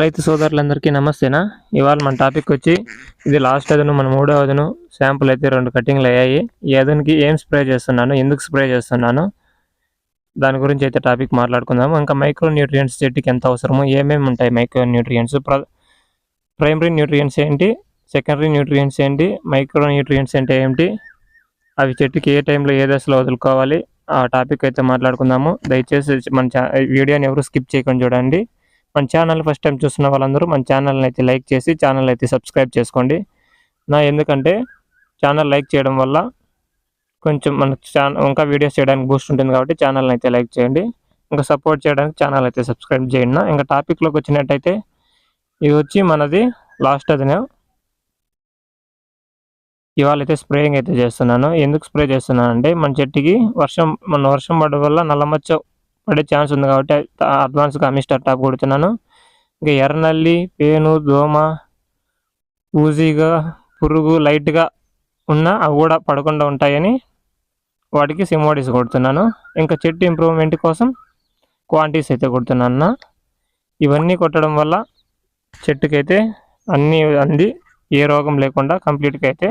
రైతు సోదరులందరికీ నమస్తేనా? ఇవాళ మన టాపిక్ వచ్చి ఇది లాస్ట్ అదను మన మూడో అదను శాంపుల్ అయితే రెండు కటింగ్లు అయ్యాయి. ఈ అదనికి ఏం స్ప్రే చేస్తున్నాను ఎందుకు స్ప్రే చేస్తున్నాను? దాని గురించి అయితే టాపిక్ మాట్లాడుకుందాము. ఇంకా మైక్రో న్యూట్రియంట్స్ చెట్టుకి ఎంత అవసరమో? ఏమేమి ఉంటాయి మైక్రో న్యూట్రియంట్స్ ప్రైమరీ న్యూట్రియంట్స్ ఏంటి? సెకండరీ న్యూట్రియంట్స్ ఏంటి? మైక్రో న్యూట్రియంట్స్ అంటే ఏంటి అవి చెట్టుకి ఏ టైంలో ఏ దశలో వదులుకోవాలి? ఆ టాపిక్ అయితే మాట్లాడుకుందాము. దయచేసి మన వీడియోని ఎవరు స్కిప్ చేయకుండా చూడండి. మన ఛానల్ ఫస్ట్ టైం చూస్తున్న వాళ్ళందరూ మన ఛానల్ని అయితే లైక్ చేసి ఛానల్ అయితే సబ్స్క్రైబ్ చేసుకోండి. నా ఎందుకంటే ఛానల్ లైక్ చేయడం వల్ల కొంచెం మన ఛానల్ ఇంకా వీడియోస్ చేయడానికి బూస్ట్ ఉంటుంది కాబట్టి ఛానల్ని అయితే లైక్ చేయండి. ఇంకా సపోర్ట్ చేయడానికి ఛానల్ అయితే సబ్స్క్రైబ్ చేయండి. ఇంకా టాపిక్లోకి వచ్చినట్టయితే ఇది వచ్చి మనది లాస్ట్ అదినే. ఇవాళ అయితే స్ప్రేయింగ్ అయితే చేస్తున్నాను. ఎందుకు స్ప్రే చేస్తున్నాను అంటే మన చెట్టుకి వర్షం మన వర్షం పడడం వల్ల నల్లమచ్చ పడే ఛాన్స్ ఉంది కాబట్టి అడ్వాన్స్గా అమిస్టర్ టాప్ కొడుతున్నాను. ఇంకా ఎర్రనల్లి పేను దోమ ఊజీగా పురుగు లైట్గా ఉన్న అవి కూడా పడకుండా ఉంటాయని వాటికి సిమోడిస్ కొడుతున్నాను. ఇంకా చెట్టు ఇంప్రూవ్మెంట్ కోసం క్వాంటిటీస్ అయితే కొడుతున్నాను ఇవన్నీ కొట్టడం వల్ల చెట్టుకైతే అన్నీ అంది ఏ రోగం లేకుండా కంప్లీట్గా అయితే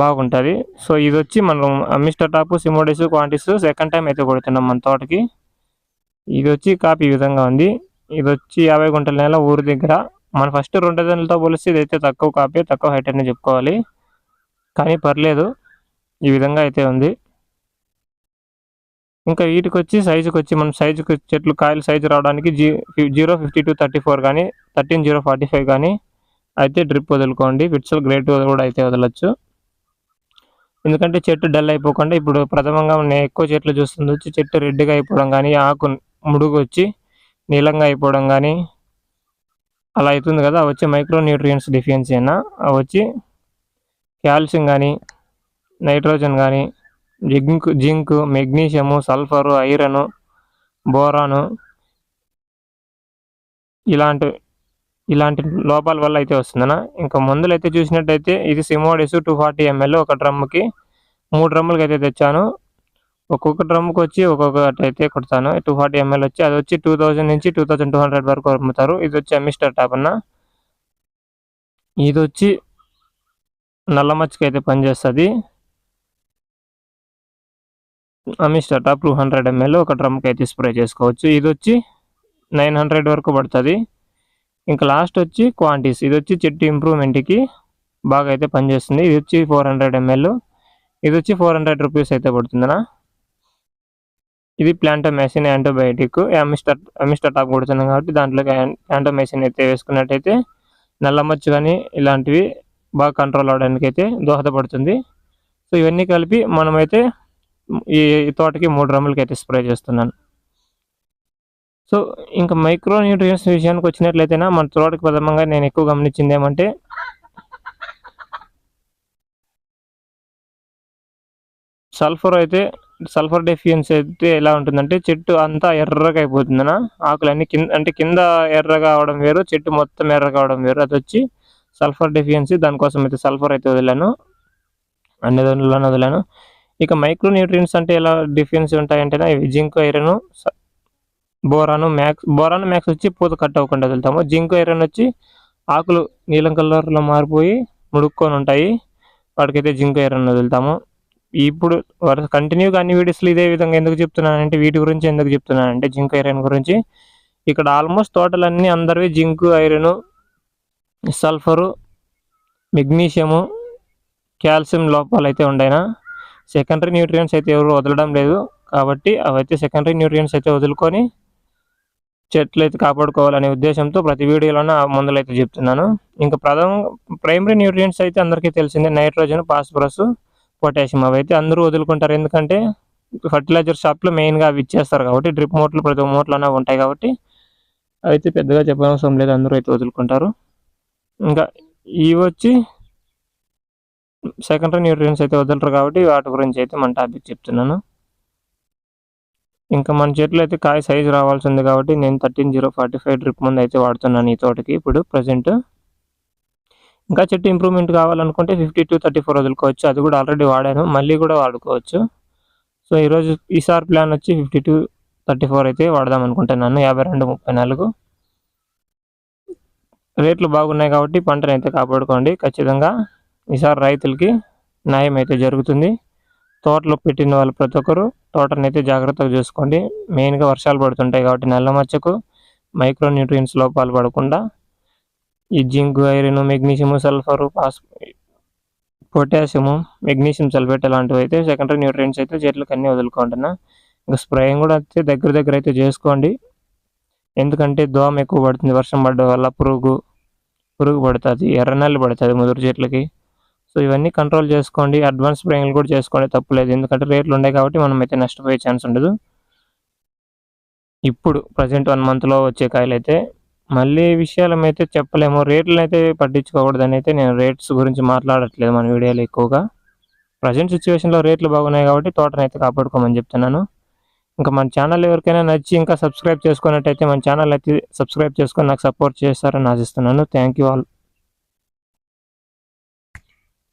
బాగుంటుంది. సో ఇది వచ్చి మనం మిస్టర్ టాప్ సిమోడేస్ క్వాంటిటీస్ సెకండ్ టైం అయితే కొడుతున్నాం మన తోటకి. ఇది వచ్చి కాపీ విధంగా ఉంది. ఇది వచ్చి యాభై గుంటల నెల ఊరి దగ్గర. మన ఫస్ట్ రెండు నెలలతో పోలిస్తే ఇది అయితే తక్కువ కాపీ తక్కువ హైట్ అని చెప్పుకోవాలి. కానీ పర్లేదు ఈ విధంగా అయితే ఉంది. ఇంకా వీటికి వచ్చి సైజుకి వచ్చి మనం సైజుకి చెట్లు కాయలు సైజు రావడానికి G zero fifty two thirty four కానీ థర్టీన్ జీరో ఫార్టీ ఫైవ్ కానీ అయితే డ్రిప్ వదులుకోండి. విట్సల్ గ్రేట్ కూడా అయితే వదలొచ్చు. ఎందుకంటే చెట్టు డల్ అయిపోకుండా ఇప్పుడు ప్రథమంగా నేను ఎక్కువ చెట్లు చూస్తుంది వచ్చి చెట్టు రెడ్గా అయిపోవడం కానీ ఆకు ముడుగు వచ్చి నీలంగా అయిపోవడం కానీ అలా అవుతుంది కదా. వచ్చి మైక్రో న్యూట్రియంట్స్ డిఫియన్సీ అయినా వచ్చి కాల్షియం కానీ నైట్రోజన్ కానీ zinc zinc magnesium sulphur iron boron ఇలాంటి ఇలాంటి లోపాల వల్ల అయితే వస్తుందన్న. ఇంకా మందులు అయితే చూసినట్టయితే ఇది సిమోడిస్ టూ ఫార్టీ ఎంఎల్ ఒక డ్రమ్కి మూడు డ్రమ్ములకి అయితే తెచ్చాను. ఒక్కొక్క డ్రమ్కి వచ్చి ఒక్కొక్కటి అయితే కొడతాను టూ ఫార్టీ ఎంఎల్ వచ్చి అది వచ్చి టూ థౌజండ్ నుంచి టూ థౌజండ్ టూ హండ్రెడ్ వరకు అమ్ముతారు. ఇది వచ్చి అమిస్టర్ టాప్ అన్న. ఇది వచ్చి నల్ల మచ్చకి అయితే పనిచేస్తుంది. Amistar top two hundred ML ఒక డ్రమ్కి అయితే స్ప్రే చేసుకోవచ్చు. ఇది వచ్చి నైన్ హండ్రెడ్ వరకు పడుతుంది. ఇంకా లాస్ట్ వచ్చి క్వాంటిటీస్ ఇది వచ్చి చెట్టు ఇంప్రూవ్మెంట్కి బాగా అయితే పనిచేస్తుంది. ఇది వచ్చి ఫోర్ హండ్రెడ్ ఎంఎల్ ఇది వచ్చి ఫోర్ హండ్రెడ్ రూపీస్ అయితే పడుతుందనా ఇది ప్లాంటోమెసిన్ యాంటీబయాటిక్ అమిస్టర్ అమిస్టర్ కొడుతున్నాం కాబట్టి దాంట్లో యాంటోమెసిన్ అయితే వేసుకున్నట్టయితే నల్లమచ్చు కానీ ఇలాంటివి బాగా కంట్రోల్ అవడానికి అయితే దోహదపడుతుంది. సో ఇవన్నీ కలిపి మనమైతే ఈ తోటకి మూడు రమ్ములకి అయితే స్ప్రే చేస్తున్నాను. సో ఇంకా మైక్రో న్యూట్రియన్స్ విషయానికి వచ్చినట్లయితేనా మన తోటకి ప్రథమంగా నేను ఎక్కువ గమనించింది ఏమంటే సల్ఫర్ అయితే సల్ఫర్ డెఫియన్స్ అయితే ఎలా ఉంటుందంటే చెట్టు అంతా ఎర్రగా అయిపోతుందనా? ఆకులన్నీ కింద అంటే కింద ఎర్రగా అవడం వేరు చెట్టు మొత్తం ఎర్రగా అవడం వేరు. అది వచ్చి సల్ఫర్ డెఫియన్సీ దానికోసం అయితే సల్ఫర్ అయితే వదిలాను. అన్ని దానిలో వదిలాను. ఇక మైక్రో న్యూట్రియన్స్ అంటే ఎలా డిఫియన్సీ ఉంటాయంటే ఇవి zinc iron boron max boron max వచ్చి పూత కట్ అవ్వకుండా వదులుతాము జింక్ ఐరన్ వచ్చి ఆకులు నీలం కలర్లో మారిపోయి ముడుక్కొని ఉంటాయి. వాటికైతే జింక్ ఐరన్ వదులుతాము. ఇప్పుడు కంటిన్యూగా అన్ని వీడియోస్లు ఇదే విధంగా ఎందుకు చెప్తున్నానంటే వీటి గురించి ఎందుకు చెప్తున్నానంటే జింక్ ఐరన్ గురించి. ఇక్కడ ఆల్మోస్ట్ తోటలన్నీ అందరివి zinc iron sulphur magnesium calcium లోపాలు అయితే ఉండైనా? సెకండరీ న్యూట్రియన్స్ అయితే ఎవరు వదలడం లేదు. కాబట్టి అవైతే సెకండరీ న్యూట్రియన్స్ అయితే వదులుకొని చెట్లు అయితే కాపాడుకోవాలనే ఉద్దేశంతో ప్రతి వీడియోలోనే ఆ మందులు అయితే చెప్తున్నాను. ఇంకా ప్రథమ ప్రైమరీ న్యూట్రియంట్స్ అయితే అందరికీ తెలిసిందే నైట్రోజన్ ఫాస్ఫరస్ పొటాషియం అవి అయితే అందరూ వదులుకుంటారు. ఎందుకంటే ఫర్టిలైజర్ షాప్లో మెయిన్గా అవి ఇచ్చేస్తారు కాబట్టి డ్రిప్ మోట్లు ప్రతి మోట్లోనే ఉంటాయి కాబట్టి అయితే పెద్దగా చెప్పనవసరం లేదు అందరూ అయితే వదులుకుంటారు. ఇంకా ఇవి వచ్చి సెకండరీ న్యూట్రియన్స్ అయితే వదలరు కాబట్టి వాటి గురించి అయితే మన టాపిక్ చెప్తున్నాను. ఇంకా మన చెట్లు అయితే కాయ సైజు రావాల్సి ఉంది కాబట్టి నేను thirteen zero forty five drip ముందు అయితే వాడుతున్నాను ఈ తోటకి. ఇప్పుడు ప్రజెంట్ ఇంకా చెట్టు ఇంప్రూవ్మెంట్ కావాలనుకుంటే ఫిఫ్టీ టూ థర్టీ ఫోర్ వదులుకోవచ్చు. అది కూడా ఆల్రెడీ వాడాను. మళ్ళీ కూడా వాడుకోవచ్చు. సో ఈరోజు ఈసారి ప్లాన్ వచ్చి ఫిఫ్టీ టూ థర్టీ ఫోర్ అయితే వాడదాం అనుకుంటున్నాను. యాభై రెండు ముప్పై నాలుగు. రేట్లు బాగున్నాయి కాబట్టి పంటను అయితే కాపాడుకోండి. ఖచ్చితంగా ఈసారి రైతులకి న్యాయం అయితే జరుగుతుంది. తోటలో పెట్టిన వాళ్ళు ప్రతి ఒక్కరు తోటని అయితే జాగ్రత్తగా చూసుకోండి. మెయిన్గా వర్షాలు పడుతుంటాయి కాబట్టి నల్ల మచ్చకు మైక్రో న్యూట్రియన్స్ లోపాలు పడకుండా ఈ జింక్ ఐరన్ మెగ్నీషియం సల్ఫర్ పాస్ పొటాషియము మెగ్నీషియం సల్ఫేట్ అలాంటివి అయితే సెకండరీ న్యూట్రియన్స్ అయితే చెట్లకు అన్నీ వదులుకుంటున్నా ఇంకా స్ప్రేయింగ్ కూడా అయితే దగ్గర దగ్గర అయితే చేసుకోండి. ఎందుకంటే దోమ ఎక్కువ పడుతుంది వర్షం పడడం వల్ల పురుగు పురుగు పడుతుంది ఎర్రనల్లి పడుతుంది ముదురు చెట్లకి సో ఇవన్నీ కంట్రోల్ చేసుకోండి. అడ్వాన్స్ స్ప్రేయింగ్లు కూడా చేసుకోండి తప్పులేదు ఎందుకంటే రేట్లు ఉన్నాయి కాబట్టి మనం అయితే నష్టపోయే ఛాన్స్ ఉండదు. ఇప్పుడు ప్రజెంట్ వన్ మంత్లో వచ్చే కాయలు అయితే మళ్ళీ విషయాలు అయితే చెప్పలేము. రేట్లు అయితే పట్టించుకోకూడదని అయితే నేను రేట్స్ గురించి మాట్లాడట్లేదు మన వీడియోలో ఎక్కువగా. ప్రజెంట్ సిచ్యువేషన్లో రేట్లు బాగున్నాయి కాబట్టి తోటను అయితే కాపాడుకోమని చెప్తున్నాను. ఇంకా మన ఛానల్ ఎవరికైనా నచ్చి ఇంకా సబ్స్క్రైబ్ చేసుకున్నట్టయితే మన ఛానల్ అయితే సబ్స్క్రైబ్ చేసుకొని నాకు సపోర్ట్ చేస్తారని ఆశిస్తున్నాను. Thank you all